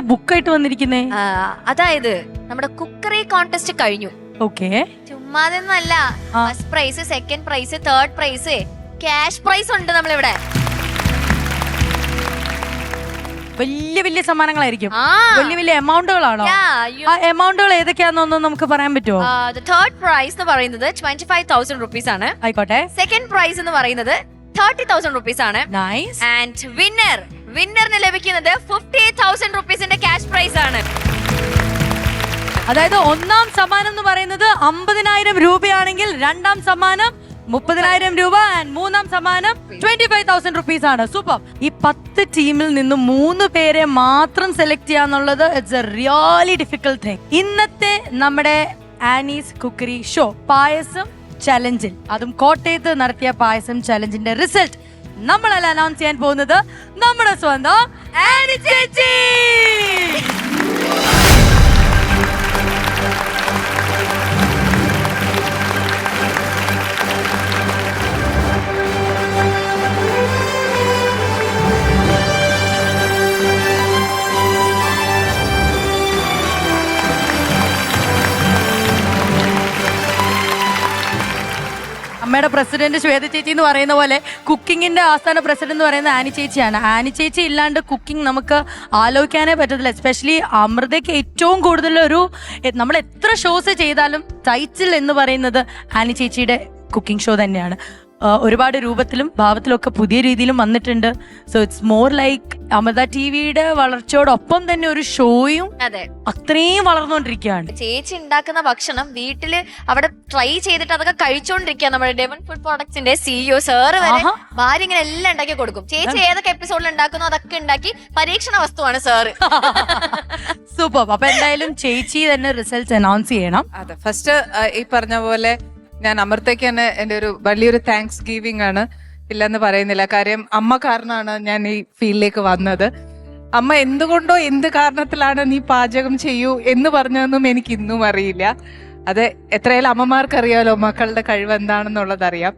ഭയങ്കര ബുക്കായിട്ട് വന്നിരിക്കുന്നേ? ആ, അതായത് നമ്മുടെ കുക്കറി കോൺടെസ്റ്റ് കഴിഞ്ഞു. ഓക്കെ. ചുമ്മാതൊന്നല്ല. ആ. First prize second prize third prize cash prize ഉണ്ട് നമ്മളിവിടെ. വലിയ വലിയ സമ്മാനങ്ങളായിരിക്കും. ആ. വലിയ വലിയ എമൗണ്ടുകളാണോ ആ എമൗണ്ടുകൾ ഏതൊക്കെയാണെന്നൊന്ന് നമുക്ക് പറയാൻ പറ്റുമോ? തേർഡ് പ്രൈസ് എന്ന് പറയുന്നത് ട്വന്റി ഫൈവ് തൗസൻഡ് റുപ്പീസ് ആണ്. ആയിക്കോട്ടെ. സെക്കൻഡ് പ്രൈസ് എന്ന് പറയുന്നത് തേർട്ടി തൗസൻഡ് റുപ്പീസ് ആണ്. നൈസ് ആൻഡ് വിന്നർ വിന്നറിന് ലഭിക്കുന്നത് ഫിഫ്റ്റി തൗസൻഡ് റുപ്പീസിന്റെ ക്യാഷ് പ്രൈസ് ആണ്. അതായത് ഒന്നാം സമ്മാനം എന്ന് പറയുന്നത് അമ്പതിനായിരം രൂപയാണെങ്കിൽ രണ്ടാം സമ്മാനം മുപ്പതിനായിരം രൂപ ആൻഡ് മൂന്നാം സമ്മാനം ട്വന്റി ഫൈവ് തൗസൻഡ് റുപ്പീസ് ആണ്. സൂപ്പർ. ഈ പത്ത് ടീമിൽ നിന്ന് മൂന്ന് പേരെ മാത്രം സെലക്ട് ചെയ്യാന്നുള്ളത് it's a really difficult thing ഇന്നത്തെ നമ്മുടെ ആനീസ് കുക്കറി ഷോ പായസം ചലഞ്ചിൽ അതും കോട്ടയത്ത് നടത്തിയ പായസം ചലഞ്ചിന്റെ റിസൾട്ട് നമ്മളല്ല അനൗൺസ് ചെയ്യാൻ പോകുന്നത് നമ്മുടെ സ്വന്തം ആനി ചേച്ചി. അമ്മയുടെ പ്രസിഡന്റ് ശ്വേത ചേച്ചി എന്ന് പറയുന്ന പോലെ കുക്കിങ്ങിന്റെ ആസ്ഥാന പ്രസിഡന്റ് എന്ന് പറയുന്നത് ആനി ചേച്ചിയാണ്. ആനി ചേച്ചി ഇല്ലാണ്ട് കുക്കിംഗ് നമുക്ക് ആലോചിക്കാനേ പറ്റത്തില്ല. എസ്പെഷ്യലി അമൃതയ്ക്ക് ഏറ്റവും കൂടുതൽ ഒരു നമ്മൾ എത്ര ഷോസ് ചെയ്താലും ടൈറ്റിൽ എന്ന് പറയുന്നത് ആനി ചേച്ചിയുടെ കുക്കിംഗ് ഷോ തന്നെയാണ്. ഒരുപാട് രൂപത്തിലും ഭാവത്തിലും ഒക്കെ പുതിയ രീതിയിലും വന്നിട്ടുണ്ട്. So it's more like Amrita T വിയുടെ വളർച്ചയോടൊപ്പം തന്നെ ഒരു ഷോയും അതെ. അത്രയും വളർന്നുകൊണ്ടിരിക്കുകയാണ്. ചേച്ചി ഉണ്ടാക്കുന്ന ഭക്ഷണം വീട്ടിൽ അവിടെ ട്രൈ ചെയ്തിട്ട് അതൊക്കെ കഴിച്ചോണ്ടിരിക്കുക നമ്മുടെ ഡെവൻ ഫുഡ് പ്രോഡക്ട്സിന്റെ സിഇഒ സാറ് വരെ. ഭാര്യ ഇങ്ങനെ എല്ലാം ഉണ്ടാക്കി കൊടുക്കും. ചേച്ചി ഏതൊക്കെ എപ്പിസോഡിൽ ഉണ്ടാക്കുന്നോ അതൊക്കെ ഉണ്ടാക്കി പരീക്ഷണ വസ്തുവാണ് സാറ് സൂപ്പർ അപ്പൊ എന്തായാലും ചേച്ചി തന്നെ റിസൾട്ട് അനൗൺസ് ചെയ്യണം. അതെ ഫസ്റ്റ് ഈ പറഞ്ഞ പോലെ ഞാൻ അമൃതയ്ക്ക് തന്നെ എന്റെ ഒരു വലിയൊരു താങ്ക്സ് ഗീവിംഗ് ആണ്. ഇല്ലെന്ന് പറയുന്നില്ല. കാര്യം അമ്മ കാരണമാണ് ഞാൻ ഈ ഫീൽഡിലേക്ക് വന്നത്. അമ്മ എന്തുകൊണ്ടോ എന്ത് കാരണത്തിലാണ് നീ പാചകം ചെയ്യൂ എന്ന് പറഞ്ഞതൊന്നും എനിക്ക് ഇന്നും അറിയില്ല. അത് എത്രയായാലും അമ്മമാർക്കറിയാലോ മക്കളുടെ കഴിവ് എന്താണെന്നുള്ളത് അറിയാം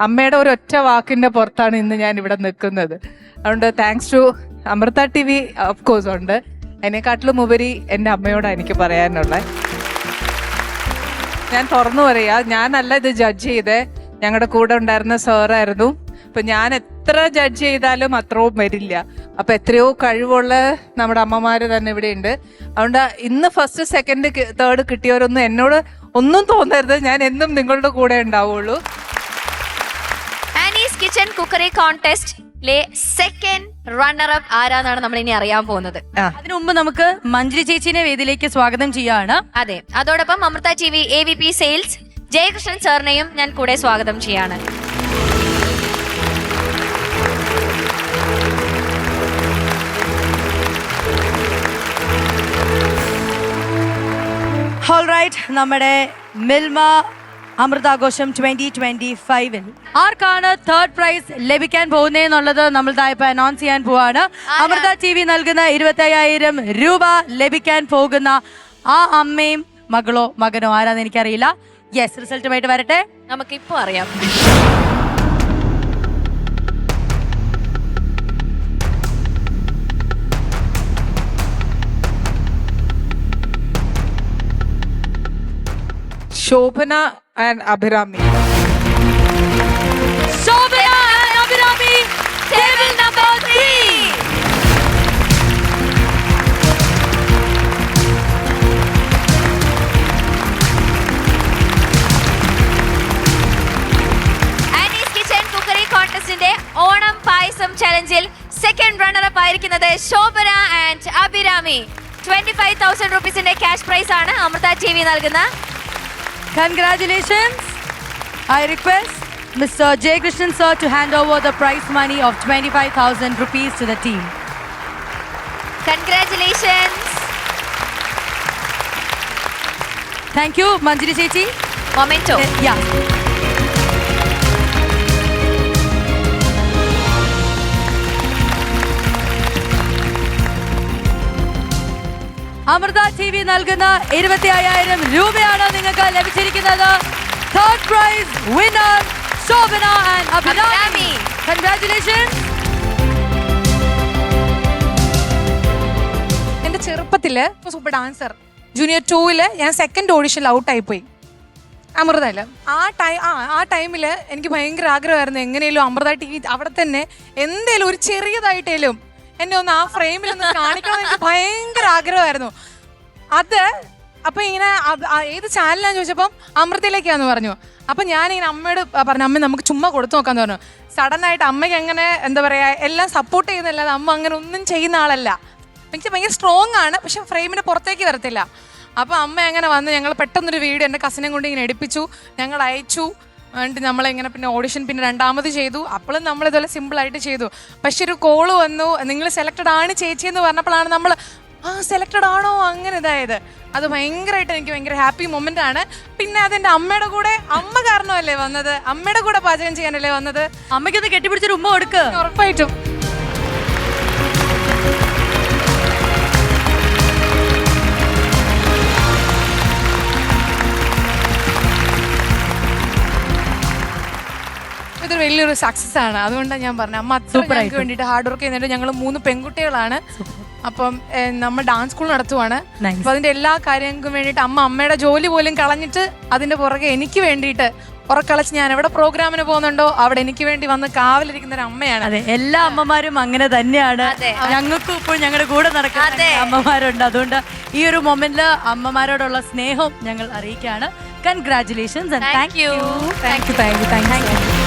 അമ്മയുടെ ഒരു ഒറ്റ വാക്കിന്റെ പുറത്താണ് ഇന്ന് ഞാൻ ഇവിടെ നിൽക്കുന്നത്. അതുകൊണ്ട് thanks to Amrita T V of course ഉണ്ട്. അതിനെക്കാട്ടിലും ഉപരി എന്റെ അമ്മയോടാണ് എനിക്ക് പറയാനുള്ളത്. ഞാൻ തുറന്നു പറയാ. ഞാനല്ല ഇത് ജഡ്ജ് ചെയ്തേ. ഞങ്ങളുടെ കൂടെ ഉണ്ടായിരുന്ന സാറായിരുന്നു അപ്പൊ ഞാൻ എത്ര ജഡ്ജ് ചെയ്താലും അത്രയും വരില്ല. അപ്പൊ എത്രയോ കഴിവുള്ള നമ്മുടെ അമ്മമാര് തന്നെ ഇവിടെ ഉണ്ട്. അതുകൊണ്ട് ഇന്ന് ഫസ്റ്റ് സെക്കൻഡ് തേർഡ് കിട്ടിയവരൊന്നും എന്നോട് ഒന്നും തോന്നരുത്. ഞാൻ എന്നും നിങ്ങളുടെ കൂടെ ഉണ്ടാവുള്ളൂ. കിച്ചൺ കുക്കറി കോntestലെ സെക്കൻഡ് റണ്ണർ അപ്പ് ആരാന്നാണ് നമ്മൾ ഇനി അറിയാൻ പോകുന്നത്. അതിനു മുമ്പ് നമുക്ക് മഞ്ജരി ചേച്ചിനെ വേദിയിലേക്ക് സ്വാഗതം ചെയ്യാണ് അതെ. അതോടൊപ്പം Amrita T V A V P sales Jayakrishnan സാറിനെയും ഞാൻ കൂടെ സ്വാഗതം ചെയ്യാണ് റൈറ്റ് നമ്മുടെ മിൽമ അമൃതാഘോഷം ട്വന്റി ട്വന്റി ഫൈവിൽ ആർക്കാണ് തേർഡ് പ്രൈസ് ലഭിക്കാൻ പോകുന്നതെന്നുള്ളത് നമ്മൾ ഇപ്പൊ അനൗൺസ് ചെയ്യാൻ പോവാണ്. അമൃത ടി വി നൽകുന്ന ഇരുപത്തി അയ്യായിരം രൂപ ലഭിക്കാൻ പോകുന്ന ആ അമ്മയും മകളോ മകനോ ആരാന്ന് എനിക്കറിയില്ല. യെസ് റിസൾട്ടുമായിട്ട് വരട്ടെ. നമുക്കിപ്പോ അറിയാം. Shobhana and Abhirami. Shobhana and Abhirami cookery കോntestന്റെ Onam payasam ചലഞ്ചിൽ സെക്കൻഡ് റണ്ണർ അപ്പ് ആയിരിക്കുന്നത് Shobhana and Abhirami. Twenty five thousand റുപ്പീസിന്റെ cash prize ആണ് അമൃത ടി വി നൽകുന്ന Congratulations. I request Mr. Jay Krishnan sir to hand over the prize money of 25,000 rupees to the team. Congratulations. Thank you, Manjiri Sethi. Momento. Yeah. Amrita T V നൽകുന്ന ഇരുപത്തി അയ്യായിരം രൂപയാണ് നിങ്ങൾക്ക് ലഭിച്ചിരിക്കുന്നത്. Third prize winner Shobhana and Abhirami. Abhirami. Congratulation എന്റെ ചെറുപ്പത്തിൽ super dancer junior ടൂവിൽ ഞാൻ സെക്കൻഡ് ഓഡിഷനിൽ ഔട്ടായി പോയി അമൃതയിൽ. ആ ടൈം ആ ആ ടൈമിൽ എനിക്ക് ഭയങ്കര ആഗ്രഹമായിരുന്നു എങ്ങനെയും അമൃത ടി അവിടെ തന്നെ എന്തേലും ഒരു ചെറിയതായിട്ടേലും എന്നെ ഒന്ന് ആ ഫ്രെയിമിൽ ഒന്ന് കാണിക്കണം എനിക്ക് ഭയങ്കര ആഗ്രഹമായിരുന്നു. അത് അപ്പൊ ഇങ്ങനെ ഏത് ചാനലാന്ന് ചോദിച്ചപ്പം അമൃതയിലേക്കാന്ന് പറഞ്ഞു. അപ്പൊ ഞാൻ ഇങ്ങനെ അമ്മയോട് പറഞ്ഞു അമ്മ നമുക്ക് ചുമ്മാ കൊടുത്തു നോക്കാന്ന് പറഞ്ഞു. സഡൻ ആയിട്ട് അമ്മയ്ക്ക് എങ്ങനെ എന്താ പറയാ എല്ലാം സപ്പോർട്ട് ചെയ്യുന്നല്ലാതെ അമ്മ അങ്ങനെ ഒന്നും ചെയ്യുന്ന ആളല്ല. എനിക്ക് ഭയങ്കര സ്ട്രോങ് ആണ് പക്ഷെ ഫ്രെയിമിന് പുറത്തേക്ക് വരത്തില്ല. അപ്പൊ അമ്മ അങ്ങനെ വന്ന് ഞങ്ങൾ പെട്ടെന്നൊരു വീഡിയോ എന്റെ കസിനെ കൊണ്ട് ഇങ്ങനെ എടുപ്പിച്ചു ഞങ്ങൾ അയച്ചു എന്നിട്ട് നമ്മളിങ്ങനെ പിന്നെ ഓഡിഷൻ പിന്നെ രണ്ടാമത് ചെയ്തു. അപ്പോഴും നമ്മൾ ഇതുപോലെ സിമ്പിൾ ആയിട്ട് ചെയ്തു. പക്ഷെ ഒരു കോൾ വന്നു. നിങ്ങൾ സെലക്റ്റഡ് ആണ് ചേച്ചി എന്ന് പറഞ്ഞപ്പോഴാണ് നമ്മൾ ആ സെലക്റ്റഡ് ആണോ? അങ്ങനെ ഇതായത്. അത് ഭയങ്കരമായിട്ട് എനിക്ക് ഭയങ്കര ഹാപ്പി മൊമെന്റ് ആണ്. പിന്നെ അതെന്റെ അമ്മയുടെ കൂടെ അമ്മ കാരണമല്ലേ വന്നത്? അമ്മയുടെ കൂടെ പാചകം ചെയ്യാനല്ലേ വന്നത്? അമ്മയ്ക്ക് അമ്മയ്ക്കൊന്ന് കെട്ടിപ്പിടിച്ചൊരു ഉമ്മ കൊടുക്കുക ഉറപ്പായിട്ടും. വലിയൊരു സക്സസ് ആണ്. അതുകൊണ്ടാണ് ഞാൻ പറഞ്ഞത്. അമ്മ അത്ര ഞങ്ങൾക്ക് ആയിട്ടും. വേണ്ടിയിട്ട് ഹാർഡ് വർക്ക് ചെയ്യുന്നുണ്ട്. ഞങ്ങൾ മൂന്ന് പെൺകുട്ടികളാണ്. അപ്പം നമ്മൾ ഡാൻസ് സ്കൂൾ നടത്തുവാണ്. അപ്പൊ അതിന്റെ എല്ലാ കാര്യങ്ങൾക്കും വേണ്ടിയിട്ട് അമ്മ അമ്മയുടെ ജോലി പോലും കളഞ്ഞിട്ട് അതിന്റെ പുറകെ എനിക്ക് വേണ്ടിയിട്ട് ഉറക്കളച്ച് ഞാൻ എവിടെ പ്രോഗ്രാമിന് പോകുന്നുണ്ടോ അവിടെ എനിക്ക് വേണ്ടി വന്ന് കാവലിരിക്കുന്ന ഒരു അമ്മയാണ്. അതെ എല്ലാ അമ്മമാരും അങ്ങനെ തന്നെയാണ്. ഞങ്ങൾക്കും ഇപ്പോൾ ഞങ്ങളുടെ കൂടെ നടക്കുന്ന അതെ. അമ്മമാരുണ്ട്. അതുകൊണ്ട് ഈ ഒരു മൊമെന്റിൽ അമ്മമാരോടുള്ള സ്നേഹം ഞങ്ങൾ അറിയിക്കുകയാണ്. Congratulations thank. You thank you thank you thank you